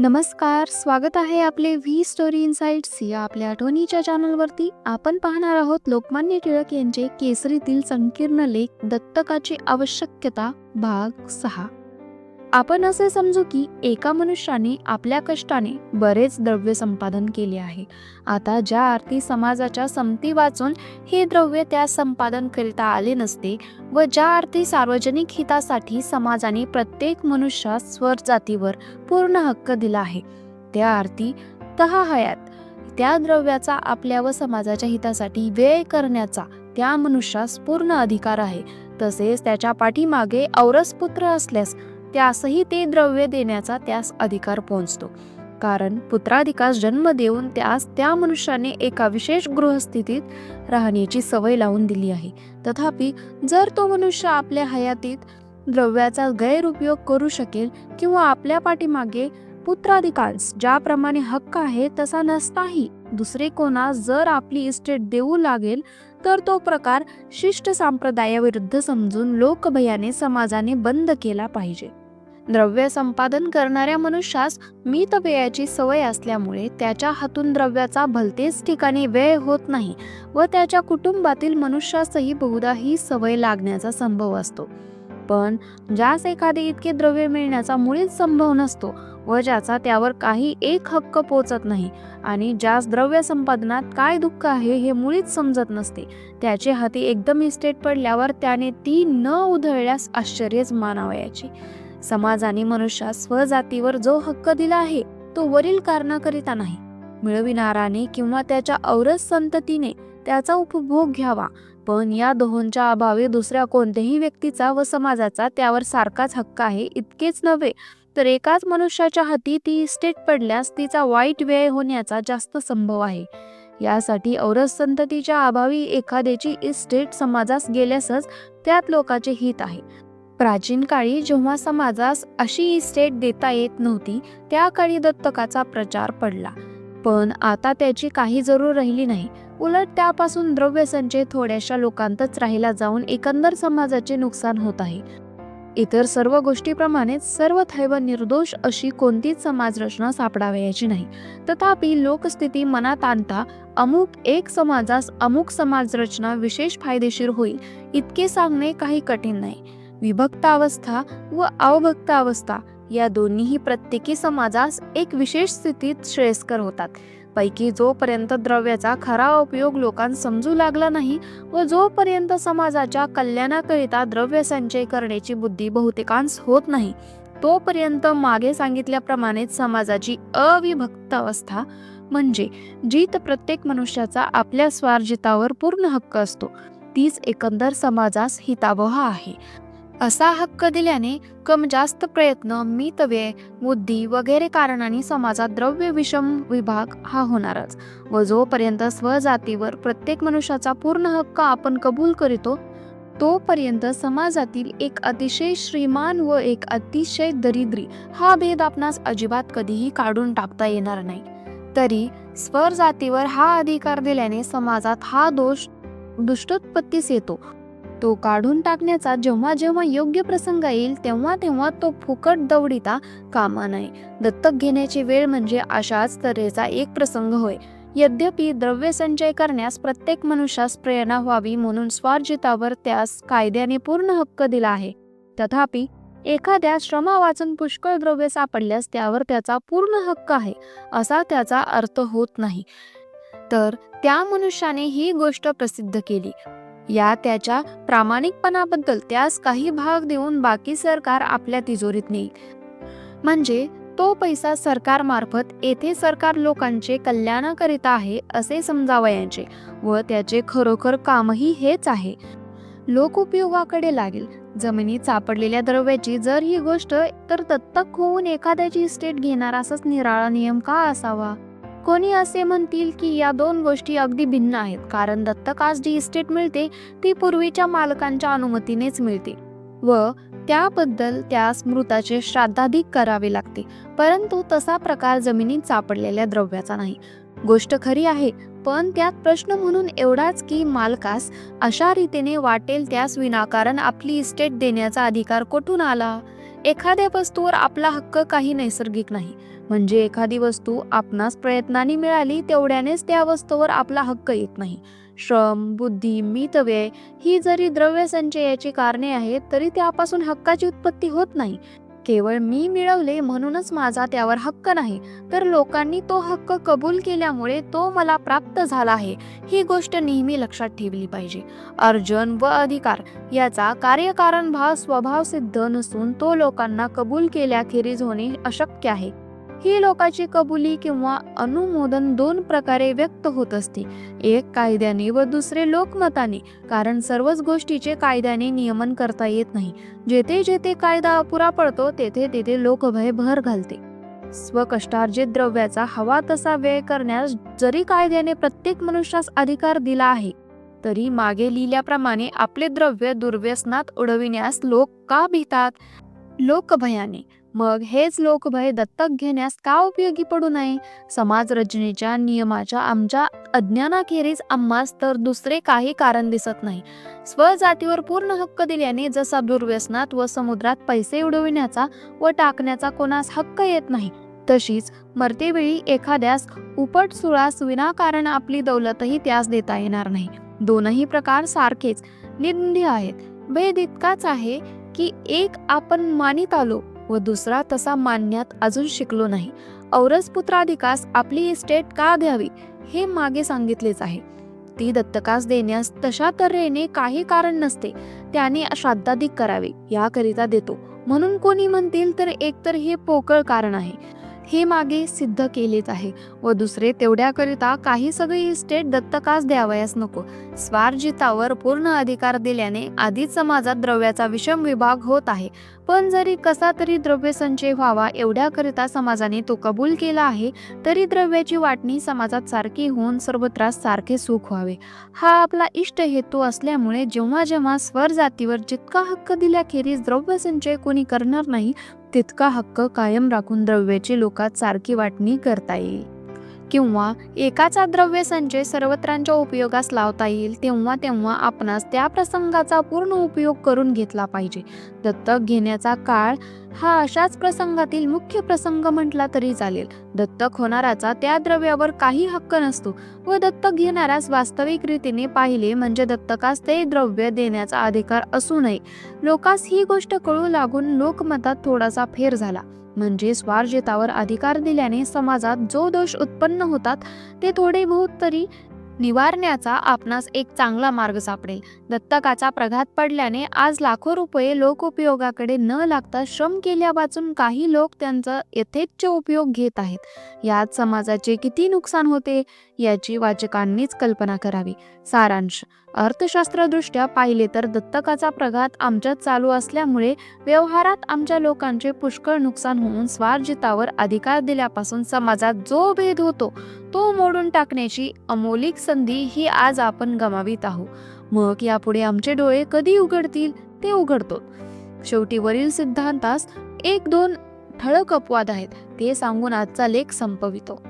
नमस्कार स्वागत आहे आपले व्ही स्टोरी इन्साइट्स या आपल्या आठवणीच्या चॅनलवरती. आपण पाहणार आहोत लोकमान्य टिळक यांचे केसरीतील संकीर्ण लेख दत्तकाची आवश्यकता भाग सहा. आपण असे समजू की एका मनुष्याने आपल्या कष्टाने बरेच द्रव्य संपादन केले आहे. आता ज्या आरती समाजाच्या समती वाचून हे द्रव्य त्या संपादन करिता आले नसते व ज्या अर्थी सार्वजनिक हितासाठी समाजाने प्रत्येक मनुष्यास स्वर जातीवर पूर्ण हक्क दिला आहे त्या अर्थी तहा हयात त्या द्रव्याचा आपल्या व समाजाच्या हितासाठी व्यय करण्याचा त्या मनुष्यास पूर्ण अधिकार आहे. तसेच त्याच्या पाठीमागे औरस पुत्र असल्यास त्यासही ते द्रव्य देण्याचा त्यास अधिकार पोहोचतो. कारण पुत्राधिकास जन्म देऊन त्यास त्या मनुष्याने एका विशेष गृहस्थितीत राहण्याची सवय लावून दिली आहे. तथापि जर तो मनुष्य आपल्या हयातीत द्रव्याचा गैरउपयोग करू शकेल किंवा आपल्या पाठीमागे पुत्राधिकांस ज्याप्रमाणे हक्क आहे तसा नसताही दुसरे कोणास जर आपली इस्टेट देऊ लागेल तर तो प्रकार शिष्ट संप्रदायाविरुद्ध समजून लोकभयाने समाजाने बंद केला पाहिजे. द्रव्य संपादन करणाऱ्या मनुष्यास मितव्ययाची सवय असल्यामुळे त्याच्या हातून द्रव्याचा भलतेच ठिकाणी व्यय होत नाही व त्याच्या कुटुंबातील मनुष्यासही बहुधा ही सवय लागण्याचा संभव असतो. पण ज्यास एखादे इतके द्रव्य मिळण्याचा मुळीच संभव नसतो व ज्याचा त्यावर काही एक हक्क पोचत नाही आणि ज्यास द्रव्य संपादनात काय दुःख आहे हे मुळीच समजत नसते त्याचे हाती एकदम इस्टेट पडल्यावर त्याने ती न उधळल्यास आश्चर्यच मानावयाची. समाजाने मनुष्यास स्वजातीवर जो हक्क दिला आहे तो वरील कारणाकरिता नाही. मिळविणाराने किंवा त्याच्या औरस संततीने त्याचा उपभोग घ्यावा पण या दोहोंच्या अभावी दुसऱ्या कोणत्याही व्यक्तीचा व समाजाचा त्यावर सारखाच हक्क आहे इतकेच नव्हे तर एकाच मनुष्याच्या हाती ती इस्टेट पडल्यास तिचा वाईट व्यय होण्याचा जास्त संभव आहे. यासाठी औरस संततीच्या अभावी एखाद्याची इस्टेट समाजास गेल्यासच त्यात लोकांचे हित आहे. प्राचीन काळी जेव्हा समाजास अशी इस्टेट देता येत नव्हती त्या काळी दत्तकाचा प्रचार पडला. पण आता त्याची काही जरूर राहिली नाही. उलट त्यापासून द्रव्य संचय थोड्याशा लोकांतच राहिला जाऊन एकंदर समाजाचे नुकसान होत आहे. इतर सर्व गोष्टीप्रमाणेच सर्व थैव निर्दोष अशी कोणतीच समाजरचना सापडावयाची नाही. तथापि लोकस्थिती मनात आणता अमुक एक समाजास अमुक समाजरचना विशेष फायदेशीर होईल इतके सांगणे काही कठीण नाही. विभक्त अवस्था व अवभक्त अवस्था या दोन्हीही प्रत्येकी समाजास एक विशेष स्थितीत श्रेयस्कर होतात. पैकी जोपर्यंत द्रव्याचा खरा उपयोग लोकांना समजू लागला नाही व जोपर्यंत समाजाच्या कल्याणाकरिता द्रव्य संचय करण्याची बुद्धी बहुतेकांस होत नाही तोपर्यंत मागे सांगितल्याप्रमाणेच समाजाची अविभक्त अवस्था म्हणजे जीत प्रत्येक मनुष्याचा आपल्या स्वार्जितावर पूर्ण हक्क असतो. तीच एकंदर समाजास हितावह आहे. असा हक्क दिल्याने कम जास्त प्रयत्न मितव्यय बुद्धी वगैरे कारणांनी समाजात द्रव्य विषम विभाग हा होणारच व जोपर्यंत स्वजातीवर प्रत्येक मनुष्याचा पूर्ण हक्क आपण कबूल करीतो तोपर्यंत समाजातील एक अतिशय श्रीमान व एक अतिशय दरिद्री हा भेद आपणास अजिबात कधीही काढून टाकता येणार नाही. तरी स्वर जातीवर हा अधिकार दिल्याने समाजात हा दोष दुष्टोत्पत्तीस येतो. तो काढून टाकण्याचा जेव्हा जेव्हा योग्य प्रसंग येईल तेव्हा तेव्हा तो फुकट दवडीता कामा नये. दत्तक घेण्याची वेळ म्हणजे अशाच तऱ्हेचा एक प्रसंग होय. यद्यपि द्रव्य संचय करण्यास प्रत्येक मनुष्यास प्रेरणा व्हावी म्हणून स्वार्जितावर त्यास कायद्याने पूर्ण हक्क दिला आहे. तथापि एखाद्या श्रमा वाचून पुष्कळ द्रव्य सापडल्यास त्यावर त्याचा पूर्ण हक्क आहे असा त्याचा अर्थ होत नाही. तर त्या मनुष्याने ही गोष्ट प्रसिद्ध केली. या त्याच्या प्रामाणिकपणाबद्दल त्यास काही भाग देऊन बाकी सरकार आपल्या तिजोरीत नेईल. म्हणजे तो पैसा सरकारमार्फत येथे सरकार लोकांचे कल्याणाकरिता आहे असे समजावयाचे व त्याचे खरोखर कामही हेच आहे. लोकोपयोगाकडे लागेल. जमिनीत सापडलेल्या द्रव्याची जर ही गोष्ट तर दत्तक होऊन एखाद्याची इस्टेट घेणार असाच निराळा नियम का असावा? कोणी असे म्हणतील की या दोन गोष्टी अगदी भिन्न आहेत कारण दत्तकास जी इस्टेट मिळते ती पूर्वीच्या मालकांच्या अनुमतीनेच मिळते. व त्याबद्दल त्या मृताचे श्राद्धाधिक करावे लागते परंतु तसा प्रकार जमिनीत सापडलेल्या द्रव्याचा नाही. गोष्ट खरी आहे पण त्यात प्रश्न म्हणून एवढाच की मालकास अशा रीतीने वाटेल त्यास विनाकारण आपली इस्टेट देण्याचा अधिकार कुठून आला? एखाद्या वस्तूवर आपला हक्क काही नैसर्गिक नाही. म्हणजे एखादी वस्तू आपणास प्रयत्नाने मिळाली तेवढ्यानेच त्या वस्तूवर आपला हक्क येत नाही. श्रम बुद्धी मितव्यय ही जरी द्रव्य संचयाची कारणे आहेत तरी त्यापासून हक्काची उत्पत्ती होत नाही. केवळ मी मिळवले म्हणूनच माझा त्यावर हक्क नाही तर लोकांनी तो हक्क कबूल केल्यामुळे तो मला प्राप्त झाला आहे ही गोष्ट नेहमी लक्षात ठेवली पाहिजे. अर्जन व अधिकार याचा कार्यकारण भाव स्वभाव सिद्ध नसून तो लोकांना कबूल केल्याखेरीज होणे अशक्य आहे. ही लोकाची कबुली किंवा अनुमोदन दोन प्रकारे व्यक्त होत असते. एक कायद्याने व दुसरे लोकमताने कारण सर्वच गोष्टीचे कायद्याने नियमन करता येत नाही. जेथे जेथे कायदा अपुरा पडतो तेथे तेथे लोकभय भर घालते. स्वकष्टार्जित द्रव्याचा हवा तसा व्यय करण्यास जरी कायद्याने प्रत्येक मनुष्यास अधिकार दिला आहे तरी मागे लिहिल्याप्रमाणे आपले द्रव्य दुर्व्यसनात उडविण्यास लोक का भीतात? लोकभयाने. मग हेच लोकभय दत्तक घेण्यास का उपयोगी पडू नये? समाज रचनेच्या नियमाच्या आमच्या अज्ञानाखेरीज आम्हास तर दुसरे काही कारण दिसत नाही. स्वजातीवर पूर्ण हक्क दिल्याने जसा दुर्व्यसनात व समुद्रात पैसे उडविण्याचा व टाकण्याचा कोणास हक्क येत नाही तशीच मरतेवेळी एखाद्यास उपट सुळास विनाकारण आपली दौलतही त्यास देता येणार नाही. दोनही प्रकार सारखेच निंदी आहेत. भेद इतकाच आहे की एक आपण मानित आलो व दुसरा तसा मानण्यात अजून शिकलो नाही. औरस पुत्राधिकास आपली इस्टेट का द्यावी हे मागे सांगितलेच आहे. ती दत्तकास देण्यास तशा तऱ्हेने काही कारण नसते त्याने श्राद्धाधिक करावे याकरिता देतो. म्हणून कोणी म्हणतील तर एकतर हे पोकळ कारण आहे. हे मागे सिद्ध केलेच आहे व दुसरे तेवढ्याकरिता काही सगळी इस्टेट दत्तकास द्यावयास नको. स्वार्जितावर पूर्ण अधिकार दिल्याने आधीच समाजात द्रव्याचा विषम विभाग होत आहे. पण जरी कसा तरी द्रव्य संचय व्हावा एवढ्याकरिता समाजाने तो कबूल केला आहे तरी द्रव्याची वाटणी समाजात सारखी होऊन सर्वत्रास सारखे सुख व्हावे. हा आपला इष्ट हेतू असल्यामुळे जेव्हा जेव्हा स्वर जातीवर जितका हक्क दिल्याखेरीज द्रव्य संचय कोणी करणार नाही तितका हक्क कायम राखून द्रव्याची लोकात सारखी वाटणी करता येईल. किंवा एकाचा द्रव्य संचय सर्वत्रांच्या उपयोगास लावता येईल तेव्हा तेव्हा आपणास त्या प्रसंगाचा पूर्ण उपयोग करून घेतला पाहिजे. दत्तक घेण्याचा काळ हा अशाच प्रसंगातील मुख्य प्रसंग म्हटला तरी चालेल. दत्तक होणाराचा त्या द्रव्यावर काही हक्क नसतो व दत्तक घेणाऱ्यास वास्तविक रीतीने पाहिले म्हणजे दत्तकास ते द्रव्य देण्याचा अधिकार असू नये. लोकास ही गोष्ट कळू लागून लोकमतात थोडासा फेर झाला. म्हणजे स्वार्जितावर अधिकार दिल्याने समाजात जो दोष उत्पन्न होतात ते थोडे बहुत तरी निवारण्याचा आपणास एक चांगला मार्ग सापडेल. दत्तकाचा प्रघात पडल्याने आज लाखो रुपये लोकउपयोगाकडे न लागता श्रम केल्या वाचून काही लोक त्यांचा यथेच्छ उपयोग घेत आहेत. यात समाजाचे किती नुकसान होते याची वाचकांनीच कल्पना करावी. सारांश. अर्थशास्त्रदृष्ट्या पाहिले तर दत्तकाचा प्रघात आमच्यात चालू असल्यामुळे व्यवहारात आमच्या लोकांचे पुष्कळ नुकसान होऊन स्वार्जितावर अधिकार दिल्यापासून समाजात जो भेद होतो तो मोडून टाकण्याची अमोलिक संधी ही आज आपण गमावित आहोत. मग यापुढे आमचे डोळे कधी उघडतील ते उघडतो शेवटी वरील सिद्धांतास एक दोन ठळक अपवाद आहेत ते सांगून आजचा लेख संपवितो.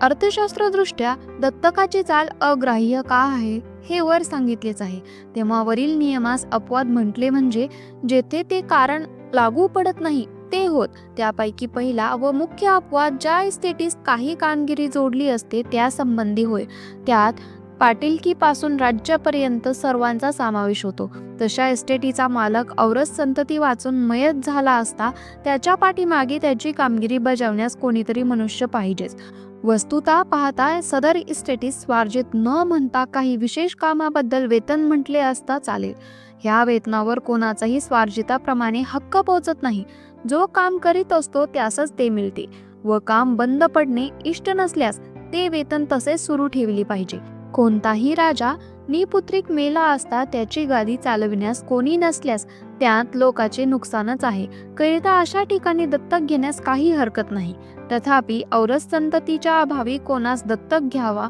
अर्थशास्त्रदृष्ट्या दत्तकाची चाल अग्राह्य का आहे हे वर सांगितलेच आहे. तेव्हा वरील नियमास अपवाद म्हटले म्हणजे जेथे ते कारण लागू पडत नाही ते होत. त्यापैकी पहिला व मुख्य अपवाद ज्या इस्टेटीस काही कामगिरी जोडली असते त्या संबंधी होय. त्यात पाटीलकीपासून राज्यापर्यंत सर्वांचा समावेश होतो. तशा इस्टेटीचा मालक औरस संतती वाचून मयत झाला असता त्याच्या पाठीमागे त्याची कामगिरी बजावण्यास कोणीतरी मनुष्य पाहिजेच. वस्तुता पाहता सदर इस्टेटीस स्वार्जित न म्हणता काही विशेष कामाबद्दल वेतन म्हटले असता चालेल. ह्या वेतनावर कोणाचाही स्वार्जिताप्रमाणे हक्क पोचत नाही. जो काम करीत असतो त्यासच ते मिळते व काम बंद पडणे इष्ट नसल्यास ते वेतन तसेच सुरू ठेवली पाहिजे. कोणताही राजा निपुत्रिक मेला असता त्याची गादी चालविण्यास कोणी नसल्यास त्यात लोकाचे नुकसानच आहे. करिता अशा ठिकाणी दत्तक घेण्यास काही हरकत नाही. तथापि औरस संततीच्या अभावी कोणास दत्तक घ्यावा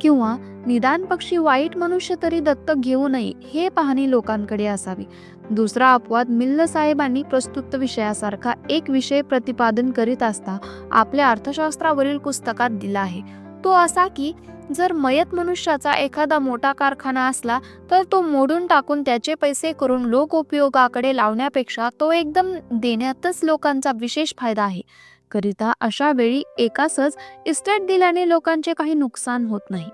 किंवा निदान पक्षी वाईट मनुष्य तरी दत्तक घेऊ नये हे पाहणी लोकांकडे असावी. दुसरा अपवाद मिल्ल साहेबांनी प्रस्तुत विषयासारखा एक विषय प्रतिपादन करीत असता आपल्या अर्थशास्त्रावरील पुस्तकात दिला आहे. तो असा की जर मयत मनुष्याचा एखादा मोठा कारखाना असला तर तो मोडून टाकून त्याचे पैसे करून लोक उपयोगाकडे लावण्यापेक्षा तो एकदम देण्यातच लोकांचा विशेष फायदा आहे. करिता अशा वेळी एकासच इस्टेट दिल्याने लोकांचे काही नुकसान होत नाही.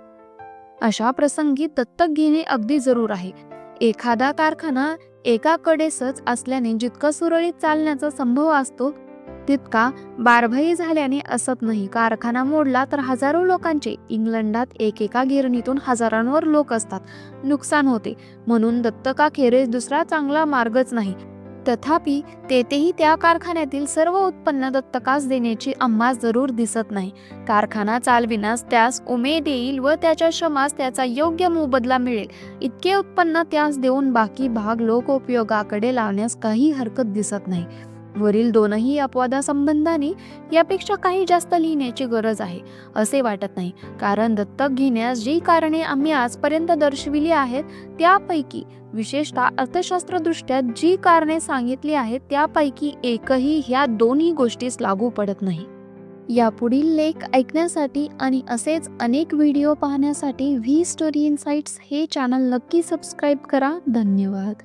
अशा प्रसंगी दत्तक घेणे अगदी जरूर आहे. एखादा कारखाना एकाकडेसच असल्याने जितका सुरळीत चालण्याचा संभव असतो तितका बारभाई झाल्याने असत नाही. कारखाना मोडला तर हजारो लोकांचे. इंग्लंडात एकेका गिरणीतून हजारांवर लोक असतात. नुकसान होते. म्हणून दत्तकाखेरीज दुसरा चांगला मार्गच नाही. तथापि तेथेही त्या कारखान्यातील सर्व उत्पन्न दत्तकास देण्याची अम्मा जरूर दिसत नाही. कारखाना चालविण्यास त्यास उमेद येईल व त्याच्या श्रमास त्याचा योग्य मोबदला मिळेल. इतके उत्पन्न त्यास देऊन बाकी भाग लोकोपयोगाकडे लावण्यास काही हरकत दिसत नाही. वरील दोनही अपवादासंबंधाने यापेक्षा काही जास्त लिहिण्याची गरज आहे असे वाटत नाही. कारण दत्तक घेण्यास जी कारणे आम्ही आजपर्यंत दर्शविली आहेत त्यापैकी विशेषतः अर्थशास्त्रदृष्ट्या जी कारणे सांगितली आहेत त्यापैकी एकही ह्या दोन्ही गोष्टीस लागू पडत नाही. यापुढील लेख ऐकण्यासाठी आणि असेच अनेक व्हिडिओ पाहण्यासाठी व्ही स्टोरी इन्साइट्स हे चॅनल नक्की सबस्क्राईब करा. धन्यवाद.